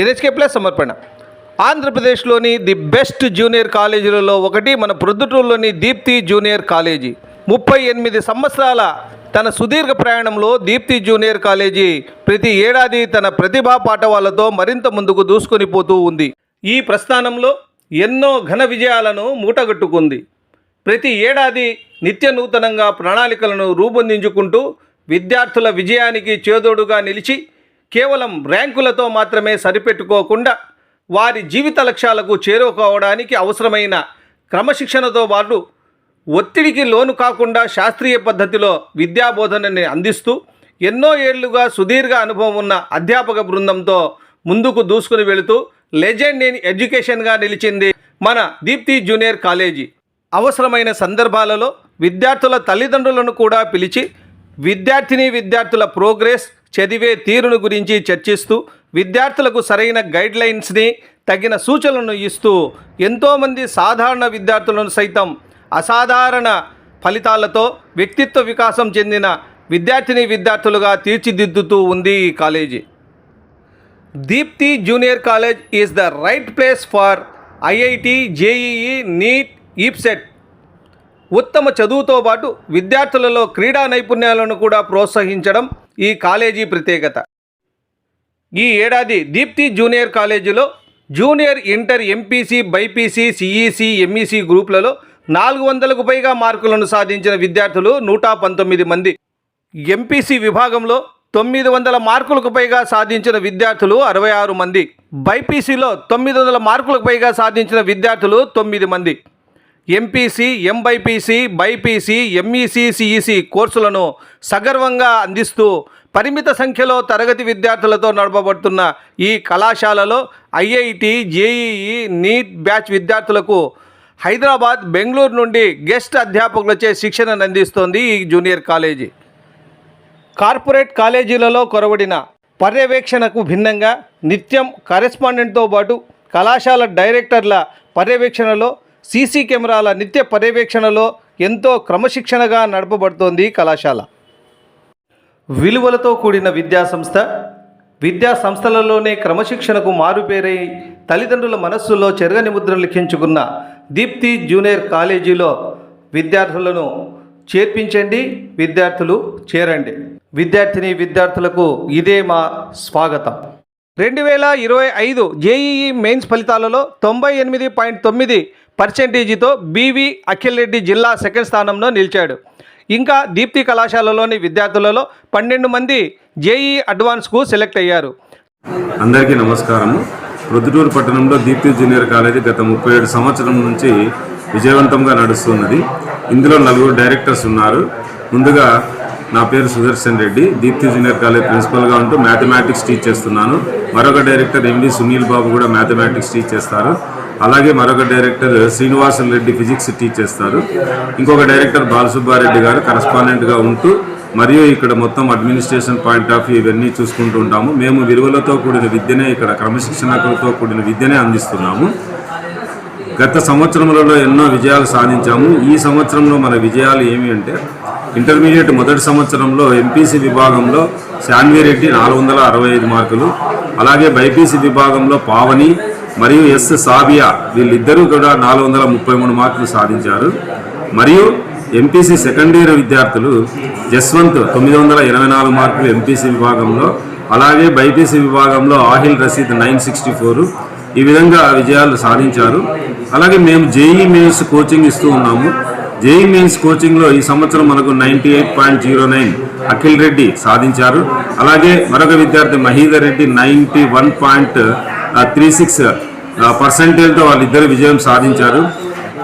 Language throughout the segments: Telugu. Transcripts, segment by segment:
ఎన్హెచ్కే ప్లస్ సమర్పణ. ఆంధ్రప్రదేశ్లోని ది బెస్ట్ జూనియర్ కాలేజీలలో ఒకటి మన ప్రొద్దుటూరులోని దీప్తి జూనియర్ కాలేజీ. ముప్పై ఎనిమిది సంవత్సరాల తన సుదీర్ఘ ప్రయాణంలో దీప్తి జూనియర్ కాలేజీ ప్రతి ఏడాది తన ప్రతిభా పాఠవాలతో మరింత ముందుకు దూసుకొని పోతూ ఉంది. ఈ ప్రస్థానంలో ఎన్నో ఘన విజయాలను మూటగట్టుకుంది. ప్రతి ఏడాది నిత్య నూతనంగా ప్రణాళికలను రూపొందించుకుంటూ విద్యార్థుల విజయానికి చేదోడుగా నిలిచి కేవలం ర్యాంకులతో మాత్రమే సరిపెట్టుకోకుండా వారి జీవిత లక్ష్యాలకు చేరుకోవడానికి అవసరమైన క్రమశిక్షణతో పాటు ఒత్తిడికి లోను కాకుండా శాస్త్రీయ పద్ధతిలో విద్యాబోధనని అందిస్తూ ఎన్నో ఏళ్ళుగా సుదీర్ఘ అనుభవం ఉన్న అధ్యాపక బృందంతో ముందుకు దూసుకుని వెళుతూ లెజెండ్ ఇన్ ఎడ్యుకేషన్గా నిలిచింది మన దీప్తి జూనియర్ కాలేజీ. అవసరమైన సందర్భాలలో విద్యార్థుల తల్లిదండ్రులను కూడా పిలిచి విద్యార్థిని విద్యార్థుల ప్రోగ్రెస్ చదివే తీరును గురించి చర్చిస్తూ విద్యార్థులకు సరైన గైడ్లైన్స్ని తగిన సూచనలను ఇస్తూ ఎంతోమంది సాధారణ విద్యార్థులను సైతం అసాధారణ ఫలితాలతో వ్యక్తిత్వ వికాసం చెందిన విద్యార్థిని విద్యార్థులుగా తీర్చిదిద్దుతూ ఉంది ఈ college. Deepti junior college is the right place for IIT JEE NEET EAPCET. ఉత్తమ చదువుతో పాటు విద్యార్థులలో క్రీడా నైపుణ్యాలను కూడా ప్రోత్సహించడం ఈ కాలేజీ ప్రత్యేకత. ఈ ఏడాది దీప్తి జూనియర్ కాలేజీలో junior inter MPC BiPC CEC MEC గ్రూపులలో నాలుగు వందలకు పైగా మార్కులను సాధించిన విద్యార్థులు నూట పంతొమ్మిది మంది. ఎంపీసీ విభాగంలో తొమ్మిది వందల మార్కులకు పైగా సాధించిన విద్యార్థులు అరవై ఆరు మంది. బైపీసీలో తొమ్మిది వందల మార్కులకు పైగా సాధించిన విద్యార్థులు తొమ్మిది మంది. MPC MBiPC BiPC MEC CEC కోర్సులను సగర్వంగా అందిస్తూ పరిమిత సంఖ్యలో తరగతి విద్యార్థులతో నడపబడుతున్న ఈ కళాశాలలో ఐఐటి జేఈఈ నీట్ బ్యాచ్ విద్యార్థులకు హైదరాబాద్ బెంగళూరు నుండి గెస్ట్ అధ్యాపకులచే శిక్షణను అందిస్తోంది ఈ జూనియర్ కాలేజీ. కార్పొరేట్ కాలేజీలలో కొరవడిన పర్యవేక్షణకు భిన్నంగా నిత్యం కరెస్పాండెంట్తో పాటు కళాశాల డైరెక్టర్ల పర్యవేక్షణలో సీసీ కెమెరాల నిత్య పర్యవేక్షణలో ఎంతో క్రమశిక్షణగా నడపబడుతోంది కళాశాల. విలువలతో కూడిన విద్యా సంస్థ విద్యా సంస్థలలోనే క్రమశిక్షణకు మారుపేరై తల్లిదండ్రుల మనస్సులో చెరగని ముద్ర లిఖించుకున్న దీప్తి జూనియర్ కాలేజీలో విద్యార్థులను చేర్పించండి విద్యార్థులు చేరండి. విద్యార్థిని విద్యార్థులకు ఇదే మా స్వాగతం. రెండు వేల ఇరవై ఐదు జేఈఈ మెయిన్స్ ఫలితాలలో తొంభై ఎనిమిది పాయింట్ తొమ్మిది పర్సెంటేజీతో బీవీ అఖిల్ రెడ్డి జిల్లా సెకండ్ స్థానంలో నిలిచాడు. ఇంకా దీప్తి కళాశాలలోని విద్యార్థులలో పన్నెండు మంది జేఈ అడ్వాన్స్కు సెలెక్ట్ అయ్యారు. అందరికీ నమస్కారము. ప్రొద్దుటూరు పట్టణంలో దీప్తి జూనియర్ కాలేజీ గత ముప్పై ఏడు సంవత్సరం నుంచి విజయవంతంగా నడుస్తున్నది. ఇందులో నలుగురు డైరెక్టర్స్ ఉన్నారు. ముందుగా నా పేరు సుదర్శన్ రెడ్డి. దీప్తి జూనియర్ కాలేజ్ ప్రిన్సిపల్గా ఉంటూ మ్యాథమెటిక్స్ టీచ్ చేస్తున్నాను. మరొక డైరెక్టర్ ఎంవి సునీల్ బాబు కూడా మ్యాథమెటిక్స్ టీచ్ చేస్తారు. అలాగే మరొక director Srinivasan Reddy physics teach చేస్తారు ఇంకొక డైరెక్టర్ బాలసుబ్బారెడ్డి గారు కరస్పాండెంట్గా ఉంటూ మరియు ఇక్కడ మొత్తం అడ్మినిస్ట్రేషన్ పాయింట్ ఆఫ్ వ్యూ ఇవన్నీ చూసుకుంటూ ఉంటాము. మేము విలువలతో కూడిన విద్యనే ఇక్కడ క్రమశిక్షణతో కూడిన విద్యనే అందిస్తున్నాము. గత సంవత్సరములలో ఎన్నో విజయాలు సాధించాము. ఈ సంవత్సరంలో మన విజయాలు ఏమి అంటే ఇంటర్మీడియట్ మొదటి సంవత్సరంలో ఎంపీసీ విభాగంలో శాన్విరెడ్డి నాలుగు వందల అరవై ఐదు మార్కులు అలాగే బైపీసీ విభాగంలో పావని మరియు ఎస్ సాబియా వీళ్ళిద్దరూ కూడా నాలుగు వందల ముప్పై మూడు మార్కులు సాధించారు. మరియు ఎంపీసీ సెకండ్ ఇయర్ విద్యార్థులు జస్వంత్ తొమ్మిది వందల ఇరవై నాలుగు మార్కులు ఎంపీసీ విభాగంలో అలాగే బైపీసీ విభాగంలో Ahil Rasheed nine sixty four. ఈ విధంగా విజయాలు సాధించారు. అలాగే మేము జేఈ మెయిన్స్ కోచింగ్ ఇస్తూ ఉన్నాము. జేఈ మెయిన్స్ కోచింగ్లో ఈ సంవత్సరం మనకు ninety eight point zero nine Akhil Reddy సాధించారు. అలాగే మరొక విద్యార్థి Mahidhar Reddy ninety one point three six పర్సెంటేజ్తో వాళ్ళిద్దరు విజయం సాధించారు.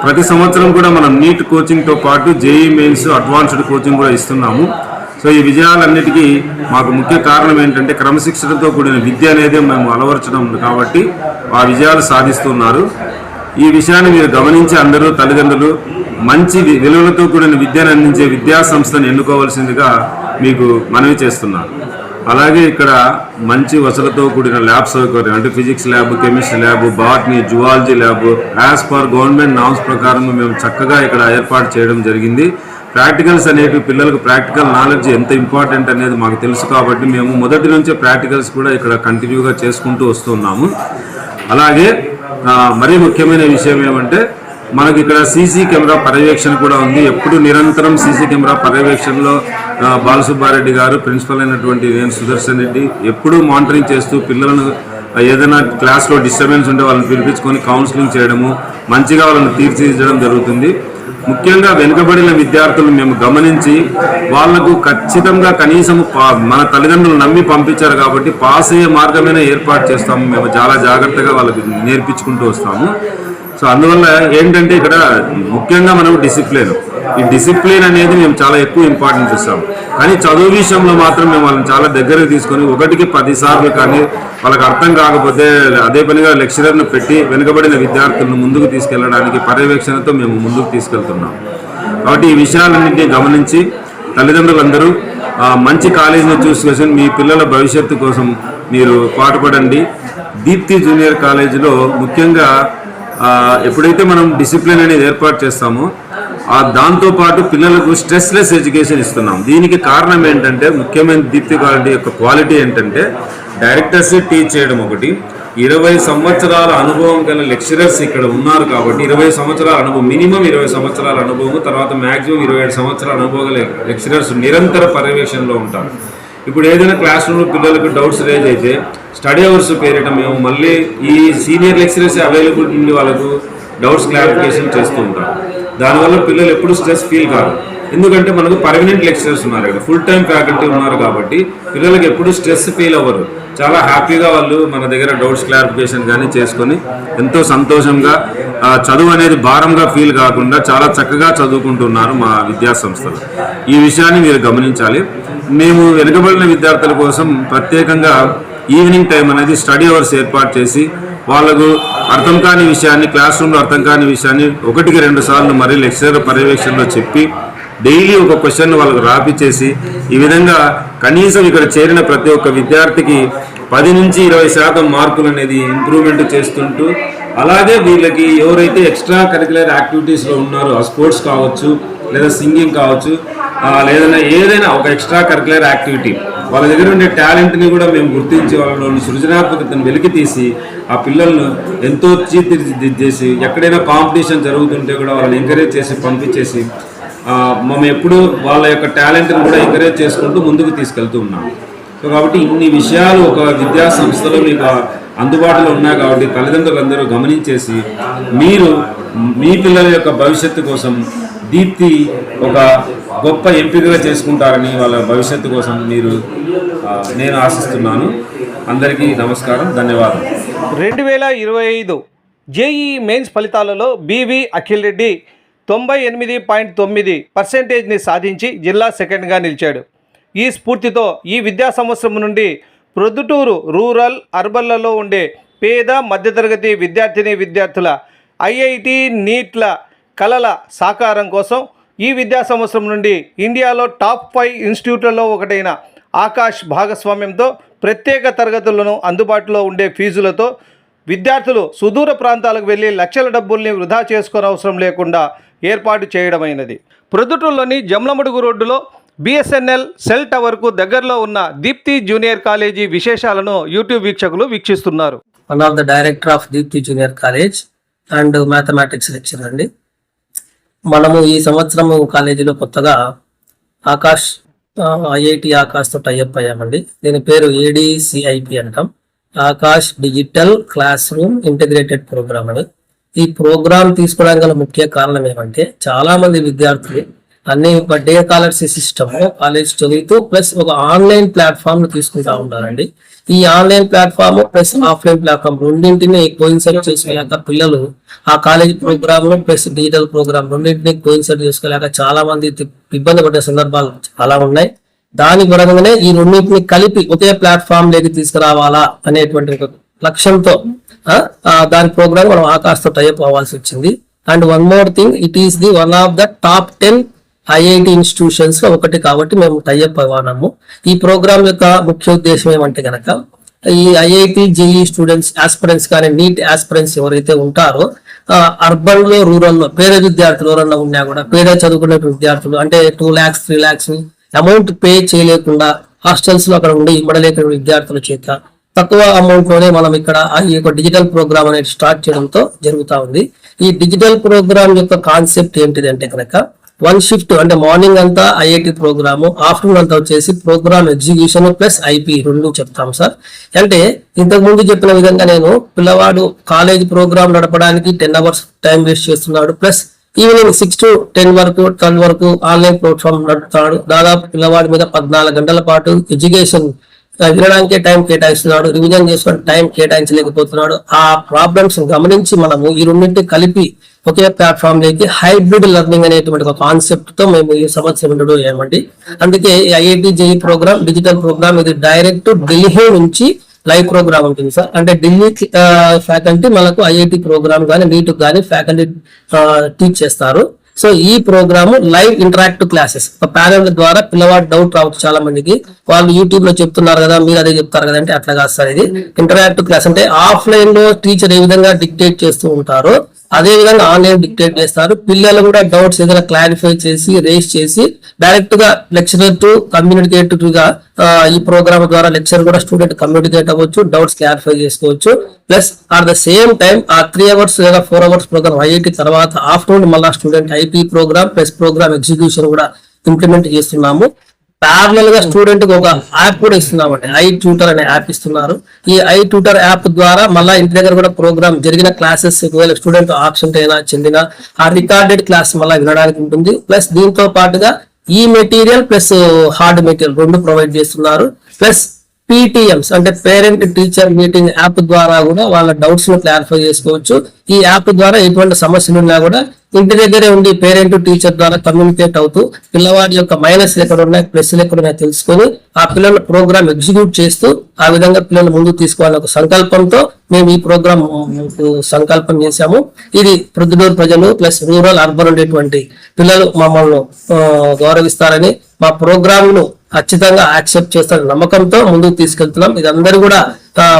ప్రతి సంవత్సరం కూడా మనం నీట్ కోచింగ్తో పాటు జేఈ మెయిన్స్ అడ్వాన్స్డ్ కోచింగ్ కూడా ఇస్తున్నాము. సో ఈ విజయాలన్నిటికీ మాకు ముఖ్య కారణం ఏంటంటే క్రమశిక్షణతో కూడిన విద్య అనేది మేము అలవరచడం కాబట్టి ఆ విజయాలు సాధిస్తున్నారు. ఈ విషయాన్ని మీరు గమనించి అందరూ తల్లిదండ్రులు మంచి విలువలతో కూడిన విద్యను అందించే విద్యా సంస్థను ఎన్నుకోవాల్సిందిగా మీకు మనవి చేస్తున్నాను. అలాగే ఇక్కడ మంచి వసతులతో కూడిన ల్యాబ్ సౌకర్యం అంటే physics lab chemistry lab botany zoology lab as per government norms ప్రకారం మేము చక్కగా ఇక్కడ ఏర్పాటు చేయడం జరిగింది. ప్రాక్టికల్స్ అనేవి పిల్లలకు ప్రాక్టికల్ నాలెడ్జ్ ఎంత ఇంపార్టెంట్ అనేది మాకు తెలుసు కాబట్టి మేము మొదటి నుంచే ప్రాక్టికల్స్ కూడా ఇక్కడ కంటిన్యూగా చేసుకుంటూ వస్తున్నాము. అలాగే మరీ ముఖ్యమైన విషయం ఏమంటే మనకి ఇక్కడ సీసీ కెమెరా పర్యవేక్షణ కూడా ఉంది. ఎప్పుడు నిరంతరం సీసీ కెమెరా పర్యవేక్షణలో బాలసుబ్బారెడ్డి గారు ప్రిన్సిపల్ అయినటువంటి సుదర్శన్ రెడ్డి ఎప్పుడూ మానిటరింగ్ చేస్తూ పిల్లలను ఏదైనా క్లాస్లో డిస్టర్బెన్స్ ఉంటే వాళ్ళని పిలిపించుకొని కౌన్సిలింగ్ చేయడము మంచిగా వాళ్ళని తీర్చిదిద్దడం జరుగుతుంది. ముఖ్యంగా వెనుకబడిన విద్యార్థులను మేము గమనించి వాళ్ళకు ఖచ్చితంగా కనీసం పా- మన తల్లిదండ్రులు నమ్మి పంపించారు కాబట్టి పాస్ అయ్యే మార్గమైన ఏర్పాటు చేస్తాము. మేము చాలా జాగ్రత్తగా వాళ్ళకి నేర్పించుకుంటూ వస్తాము. సో అందువల్ల ఏంటంటే ఇక్కడ ముఖ్యంగా మనం డిసిప్లిన్ ఈ డిసిప్లిన్ అనేది మేము చాలా ఎక్కువ ఇంపార్టెన్స్ ఇస్తాం కానీ చదువు విషయంలో మాత్రం మేము వాళ్ళని చాలా దగ్గరకు తీసుకొని ఒకటికి పదిసార్లు కానీ వాళ్ళకి అర్థం కాకపోతే అదే పనిగా లెక్చరర్ను పెట్టి వెనుకబడిన విద్యార్థులను ముందుకు తీసుకెళ్ళడానికి పర్యవేక్షణతో మేము ముందుకు తీసుకెళ్తున్నాం. కాబట్టి ఈ విషయాలన్నింటినీ గమనించి తల్లిదండ్రులందరూ మంచి కాలేజీని చూసుకొని మీ పిల్లల భవిష్యత్తు కోసం మీరు పాటుపడండి. దీప్తి జూనియర్ కాలేజీలో ముఖ్యంగా ఎప్పుడైతే మనం డిసిప్లిన్ అనేది ఏర్పాటు చేస్తామో ఆ దాంతోపాటు పిల్లలకు స్ట్రెస్లెస్ ఎడ్యుకేషన్ ఇస్తున్నాం. దీనికి కారణం ఏంటంటే ముఖ్యమైన దీప్తి క్వాలిటీ యొక్క క్వాలిటీ ఏంటంటే డైరెక్టర్స్ టీచ్ చేయడం ఒకటి ఇరవై సంవత్సరాల అనుభవం గల లెక్చరర్స్ ఇక్కడ ఉన్నారు కాబట్టి ఇరవై సంవత్సరాల అనుభవం మినిమం ఇరవై సంవత్సరాల అనుభవం తర్వాత మ్యాక్సిమం ఇరవై ఏడు సంవత్సరాల అనుభవం గల లెక్చరర్స్ నిరంతర పర్యవేక్షణలో ఉంటారు. ఇప్పుడు ఏదైనా క్లాస్ రూమ్లో పిల్లలకు డౌట్స్ రేజ్ అయితే స్టడీ అవర్స్ పేరిట మేము మళ్ళీ ఈ సీనియర్ లెక్చరర్స్ అవైలబుల్ ఉండి వాళ్ళకు డౌట్స్ క్లారిఫికేషన్ చేస్తూ ఉంటాం. దానివల్ల పిల్లలు ఎప్పుడు స్ట్రెస్ ఫీల్ కాదు ఎందుకంటే మనకు పర్మనెంట్ లెక్చరర్స్ ఉన్నారు ఇక్కడ. ఫుల్ టైం ఫ్యాకల్టీ ఉన్నారు కాబట్టి పిల్లలకు ఎప్పుడు స్ట్రెస్ ఫీల్ అవ్వరు. చాలా హ్యాపీగా వాళ్ళు మన దగ్గర డౌట్స్ క్లారిఫికేషన్ కానీ చేసుకొని ఎంతో సంతోషంగా చదువు అనేది భారంగా ఫీల్ కాకుండా చాలా చక్కగా చదువుకుంటున్నారు మా విద్యాసంస్థలు. ఈ విషయాన్ని మీరు గమనించాలి. మేము వెనుకబడిన విద్యార్థుల కోసం ప్రత్యేకంగా ఈవినింగ్ టైం అనేది స్టడీ అవర్స్ ఏర్పాటు చేసి వాళ్ళకు అర్థం కాని విషయాన్ని క్లాస్ రూమ్లో అర్థం కాని విషయాన్ని ఒకటికి రెండు సార్లు మరి లెక్చరర్ పర్యవేక్షణలో చెప్పి డైలీ ఒక క్వశ్చన్ వాళ్ళకు రాపిచ్చేసి ఈ విధంగా కనీసం ఇక్కడ చేరిన ప్రతి ఒక్క విద్యార్థికి పది నుంచి ఇరవై శాతం మార్కులు అనేది ఇంప్రూవ్మెంట్ చేస్తుంటూ అలాగే వీళ్ళకి ఎవరైతే ఎక్స్ట్రా కరికులర్ యాక్టివిటీస్లో ఉన్నారో ఆ స్పోర్ట్స్ కావచ్చు లేదా సింగింగ్ కావచ్చు లేదన్నా ఏదైనా ఒక ఎక్స్ట్రా కరికులర్ యాక్టివిటీ వాళ్ళ దగ్గర ఉండే టాలెంట్ని కూడా మేము గుర్తించి వాళ్ళలోని సృజనాత్మకతను వెలికి తీసి ఆ పిల్లలను ఎంతో తీర్చిదిద్దేసి ఎక్కడైనా కాంపిటీషన్ జరుగుతుంటే కూడా వాళ్ళని ఎంకరేజ్ చేసి పంపించేసి ఆ, మేము ఎప్పుడు వాళ్ళ యొక్క టాలెంట్ని కూడా ఎంకరేజ్ చేసుకుంటూ ముందుకు తీసుకెళ్తూ ఉన్నాం సో కాబట్టి ఇన్ని విషయాలు ఒక విద్యా సంస్థలో మీకు అందుబాటులో ఉన్నాయి కాబట్టి తల్లిదండ్రులందరూ గమనించేసి మీరు మీ పిల్లల యొక్క భవిష్యత్తు కోసం దీప్తి ఒక గొప్ప ఎంపికగా చేసుకుంటారని వాళ్ళ భవిష్యత్తు కోసం మీరు నేను ఆశిస్తున్నాను. అందరికీ నమస్కారం ధన్యవాదాలు. రెండు వేల ఇరవై ఐదు జేఈ మెయిన్స్ ఫలితాలలో బీవీ అఖిల్ రెడ్డి తొంభై ఎనిమిది పాయింట్ తొమ్మిది పర్సెంటేజ్ని సాధించి జిల్లా సెకండ్గా నిలిచాడు. ఈ స్ఫూర్తితో ఈ విద్యా సంవత్సరం నుండి ప్రొద్దుటూరు రూరల్ అర్బన్లలో ఉండే పేద మధ్యతరగతి విద్యార్థిని విద్యార్థుల ఐఐటి నీట్ల కలల సాకారం కోసం ఈ విద్యా సంవత్సరం నుండి ఇండియాలో టాప్ ఫైవ్ ఇన్స్టిట్యూట్లలో ఒకటైన ఆకాష్ భాగస్వామ్యంతో ప్రత్యేక తరగతులను అందుబాటులో ఉండే ఫీజులతో విద్యార్థులు సుదూర ప్రాంతాలకు వెళ్ళి లక్షల డబ్బుల్ని వృధా చేసుకోనవసరం లేకుండా ఏర్పాటు చేయడమైనది. ప్రొద్దుటూరులోని జమ్లమడుగు రోడ్డులో బిఎస్ఎన్ఎల్ సెల్ టవర్కు దగ్గరలో ఉన్న దీప్తి జూనియర్ కాలేజీ విశేషాలను యూట్యూబ్ వీక్షకులు వీక్షిస్తున్నారు. One of the director of Deepthi junior college and mathematics lecture అండి. మనము ఈ సంవత్సరం కాలేజీలో కొత్తగా ఆకాష్ ఐఐటి ఆకాష్తో టైఅప్ అయ్యామండి. దీని పేరు ఏడిసిఐపి అంటాం. Aakash digital class room integrated programme అని ఈ ప్రోగ్రామ్ తీసుకోవడానికి గల ముఖ్య కారణం ఏమంటే చాలా మంది విద్యార్థులు అన్ని ఒక డే కాలర్సీ సిస్టమ్ కాలేజ్ చదువుతూ ప్లస్ ఒక ఆన్లైన్ ప్లాట్ఫామ్ తీసుకుంటా ఉంటారండి ఈ online platform plus offline platform రెండింటిని కోయిన్సైడ్ చేసుకోలేక పిల్లలు ఆ college programme plus digital programme రెండింటిని కోయిన్సైడ్ చేసుకోలేక చాలా మంది ఇబ్బంది పడే సందర్భాలు చాలా ఉన్నాయి. దాని పరంగానే ఈ రెండింటిని కలిపి ఒకే ప్లాట్ఫామ్ లేకి తీసుకురావాలా అనేటువంటి ఒక లక్ష్యంతో దాని ప్రోగ్రామ్ మనం ఆకాశతో టైప్ అవ్వాల్సి వచ్చింది. And one more thing it is the one of the top ten IIT ఇన్స్టిట్యూషన్స్లో ఒకటి కాబట్టి మేము టైఅప్ అవ్వనాము ఈ ప్రోగ్రామ్ యొక్క ముఖ్య ఉద్దేశం ఏమంటే కనుక ఈ ఐఐటి జేఈ స్టూడెంట్స్ ఆస్పిరెంట్స్ కానీ నీట్ ఆస్పిరెంట్స్ ఎవరైతే ఉంటారో అర్బన్లో రూరల్లో పేద విద్యార్థులు ఎవరన్నా ఉన్నా కూడా పేద చదువుకునే విద్యార్థులు అంటే two lakhs three lakhs amount pay చేయలేకుండా హాస్టల్స్లో అక్కడ ఉండి ఇవ్వడలేక విద్యార్థుల చేత తక్కువ అమౌంట్లోనే మనం ఇక్కడ ఈ యొక్క డిజిటల్ ప్రోగ్రామ్ అనేది స్టార్ట్ చేయడంతో జరుగుతా ఉంది. ఈ డిజిటల్ ప్రోగ్రామ్ యొక్క కాన్సెప్ట్ ఏంటిది అంటే కనుక వన్ షిఫ్ట్ అంటే మార్నింగ్ అంతా ఐఐటి ప్రోగ్రామ్ ఆఫ్టర్నూన్ అంతా వచ్చేసి ప్రోగ్రామ్ ఎగ్జిక్యూషన్ ప్లస్ ఐపీ రెండు చెప్తాం సార్. అంటే ఇంతకు ముందు చెప్పిన విధంగా నేను పిల్లవాడు కాలేజ్ ప్రోగ్రామ్ నడపడానికి టెన్ అవర్స్ టైం వేస్ట్ చేస్తున్నాడు plus evening six to ten వరకు ట్వెల్వ్ వరకు ఆన్లైన్ ప్లాట్ఫామ్ నడుపుతాడు. దాదాపు పిల్లవాడి మీద పద్నాలుగు గంటల పాటు ఎడ్యుకేషన్ వినడానికే టైం కేటాయిస్తున్నాడు రివిజన్ చేసుకుని టైం కేటాయించలేకపోతున్నాడు. ఆ ప్రాబ్లమ్స్ గమనించి మనము ఈ రెండింటి కలిపి ఒకే ప్లాట్ఫామ్లోకి హైబ్రిడ్ లెర్నింగ్ అనేటువంటి ఒక కాన్సెప్ట్తో మేము ఈ సంవత్సరం ఇంట్రొడ్యూస్ చేయమండి. అందుకే IIT JEE programme digital programme ఇది డైరెక్ట్ ఢిల్లీ నుంచి లైవ్ ప్రోగ్రామ్ ఉంటుంది సార్. అంటే ఢిల్లీ ఫ్యాకల్టీ మనకు ఐఐటి ప్రోగ్రామ్ కానీ నీట్ కానీ ఫ్యాకల్టీ టీచ్ చేస్తారు. సో ఈ ప్రోగ్రామ్ లైవ్ ఇంటరాక్టివ్ క్లాసెస్. ఒక ప్యానల్ ద్వారా పిల్లవాడు డౌట్ రావచ్చు చాలా మందికి వాళ్ళు యూట్యూబ్లో చెప్తున్నారు కదా మీరు అదే చెప్తారు కదా అంటే అట్లా కాదు సార్ ఇది. ఇంటరాక్టివ్ క్లాస్ అంటే ఆఫ్లైన్లో టీచర్ ఏ విధంగా డిక్టేట్ చేస్తూ ఉంటారో అదే విధంగా ఆన్లైన్ డిక్టేట్ చేస్తారు. పిల్లలు కూడా డౌట్స్ ఏదైనా క్లారిఫై చేసి రేస్ చేసి డైరెక్ట్గా లెక్చరర్ టు కమ్యూనికేటర్గా ఈ ప్రోగ్రామ్ ద్వారా లెక్చర్ కూడా స్టూడెంట్ కమ్యూనికేట్ అవ్వచ్చు డౌట్స్ క్లారిఫై చేసుకోవచ్చు. Plus at the same time ఆ త్రీ అవర్స్ లేదా ఫోర్ అవర్స్ ప్రోగ్రామ్ ఐఐటి తర్వాత ఆఫ్టర్నూన్ మళ్ళీ student IT programme plus programme execution కూడా ఇంప్లిమెంట్ చేస్తున్నాము. ప్యారలల్గా స్టూడెంట్కి ఒక యాప్ కూడా ఇస్తున్నామండి. ఐ ట్యూటర్ అనే యాప్ ఇస్తున్నారు. ఈ ఐ ట్యూటర్ యాప్ ద్వారా మళ్ళీ ఇంటి దగ్గర కూడా ప్రోగ్రామ్ జరిగిన క్లాసెస్ ఒకవేళ స్టూడెంట్ ఆప్షన్ అయినా చెందిన ఆ రికార్డెడ్ క్లాస్ మళ్ళీ వినడానికి ఉంటుంది. ప్లస్ దీంతో పాటుగా ఈ మెటీరియల్ ప్లస్ హార్డ్ మెటీరియల్ రెండు ప్రొవైడ్ చేస్తున్నారు. ప్లస్ పీటీఎంస్ అంటే పేరెంట్ టీచర్ మీటింగ్ యాప్ ద్వారా కూడా వాళ్ళ డౌట్స్ను క్లారిఫై చేసుకోవచ్చు. ఈ యాప్ ద్వారా ఎటువంటి సమస్యలు ఉన్నా కూడా ఇంటి దగ్గరే ఉండి పేరెంట్ టీచర్ ద్వారా కమ్యూనికేట్ అవుతూ పిల్లవాడి యొక్క మైనస్ ఎక్కడ ఉన్నాయి ప్లస్లు ఎక్కడ ఉన్నాయి తెలుసుకొని ఆ పిల్లల ప్రోగ్రామ్ ఎగ్జిక్యూట్ చేస్తూ ఆ విధంగా పిల్లలు ముందుకు తీసుకోవాలని ఒక సంకల్పంతో మేము ఈ ప్రోగ్రామ్ సంకల్పం చేశాము. ఇది ప్రొద్దుటూరు ప్రజలు ప్లస్ రూరల్ అర్బన్ ఉండేటువంటి పిల్లలు మమ్మల్ని గౌరవిస్తారని మా ప్రోగ్రామ్ను ఖచ్చితంగా యాక్సెప్ట్ చేస్తారని నమ్మకంతో ముందుకు తీసుకెళ్తున్నాం. ఇది అందరూ కూడా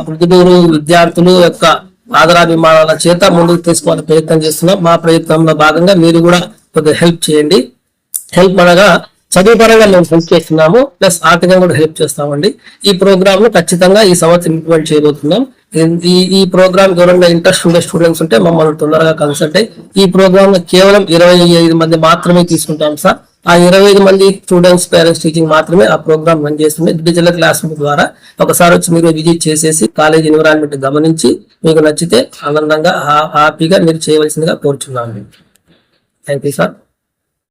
ప్రతిభూరు విద్యార్థులు యొక్క ఆదరాభిమానాల చేత ముందుకు తీసుకోవాలని ప్రయత్నం చేస్తున్నాం. మా ప్రయత్నంలో భాగంగా మీరు కూడా కొద్దిగా హెల్ప్ చేయండి. హెల్ప్ అనగా చదువు పరంగా మేము హెల్ప్ చేస్తున్నాము ప్లస్ ఆర్థికంగా కూడా హెల్ప్ చేస్తామండి. ఈ ప్రోగ్రామ్ను ఖచ్చితంగా ఈ సంవత్సరం ఇంప్లిమెంట్ చేయబోతున్నాం. ఈ ఈ ప్రోగ్రామ్ ఎవరైనా ఇంట్రెస్ట్ ఉండే స్టూడెంట్స్ ఉంటే మమ్మల్ని తొందరగా కన్సల్ట్ అయ్యి ఈ ప్రోగ్రామ్ కేవలం ఇరవై ఐదు మంది మాత్రమే తీసుకుంటాం సార్. ఆ ఇరవై ఐదు మంది స్టూడెంట్స్ పేరెంట్స్ టీచింగ్ మాత్రమే ఆ ప్రోగ్రామ్ రన్ చేస్తుంది. డిజిటల్ క్లాస్ రూమ్ ద్వారా ఒకసారి వచ్చి మీరు విజిట్ చేసేసి కాలేజ్ ఎన్విరాన్మెంట్ గమనించి మీకు నచ్చితే ఆనందంగా హా- హ్యాపీగా మీరు చేయవలసిందిగా కోరుచున్నాను. Thank you sir